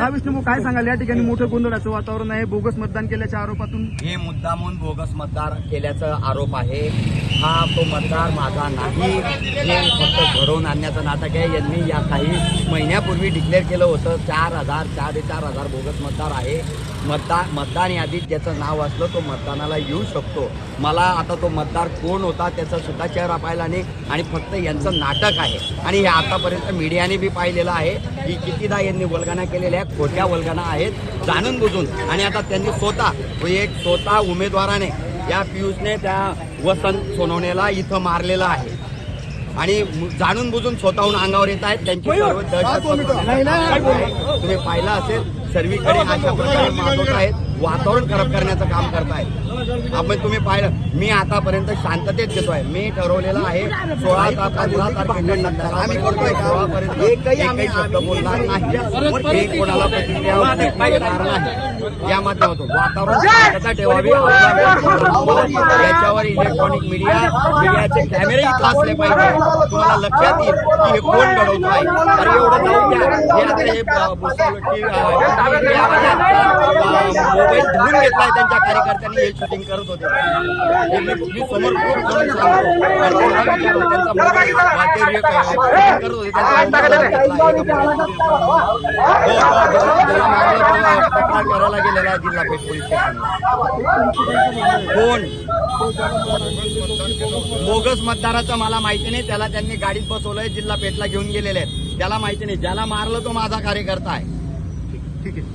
हा विष्णू काय सांगाल? या ठिकाणी मोठं गोंधळाचं वातावरण आहे. बोगस मतदान केल्याच्या आरोपातून? हे मुद्दामून बोगस मतदार केल्याचा आरोप आहे. हा तो मतदार माझा नाही. हे फक्त घडवून आणण्याचं नाटक आहे. यांनी या काही महिन्यापूर्वी डिक्लेअर केलं होतं. चार हजार चार चार हजार बोगस मतदार आहे. मतदार मतदान यादीत ज्याचं नाव असलं तो मतदानाला येऊ शकतो. मला आता तो मतदार कोण होता त्याचा सुद्धा चेहरा पाहिला नाही. आणि फक्त यांचं नाटक आहे. आणि हे आतापर्यंत मीडियाने बी पाहिलेलं आहे की कितीदा यांनी वल्गना केलेल्या आहेत खोट्या वल्गना आहेत जाणून बुजून. आणि आता त्यांनी स्वतः एक स्वतः उमेदवाराने या पियुषने त्या वसंत सोनवणेला इथं मारलेलं आहे. आणि जाणून बुजून स्वतःहून अंगावर येत आहेत. त्यांची. तुम्ही पाहिलं असेल. सर्वीकडे अशा प्रकारे माजवत आहेत वातावरण खराब करण्याचं काम करतायत. आपण तुम्ही पाहिलं मी आतापर्यंत शांततेत घेतोय. मी ठरवलेलं आहे सोळा ता पंधरा तारखेनंतर आम्ही करतोय सोळापर्यंत एकही आम्ही शब्द बोलणार नाही. एक कोणाला प्रतिक्रिया या माध्यमातून वातावरण शांतता ठेवावी. याच्यावर इलेक्ट्रॉनिक मीडिया मीडियाचे कॅमेरेही असले पाहिजे. तुम्हाला लक्षात येईल की हे कोण घडवतो आहे अरे एवढं जाऊ द्या. हे आता हे मोबाईल धुवून घेतलाय त्यांच्या कार्यकर्त्यांनी हे शूटिंग करत होते मी समोर खूप जण सांगतो त्यांचा मोबाईल करत होते तक्रार करायला गेलेला आहे जिल्हा पेठ पोलीस स्टेशनला कोण बोगस मतदाराचं मला माहिती नाही त्याला त्यांनी गाडीत बसवलंय जिल्हा पेठला घेऊन गेलेले आहेत. त्याला माहिती नाही ज्याला मारलं तो माझा कार्यकर्ता आहे. ठीक है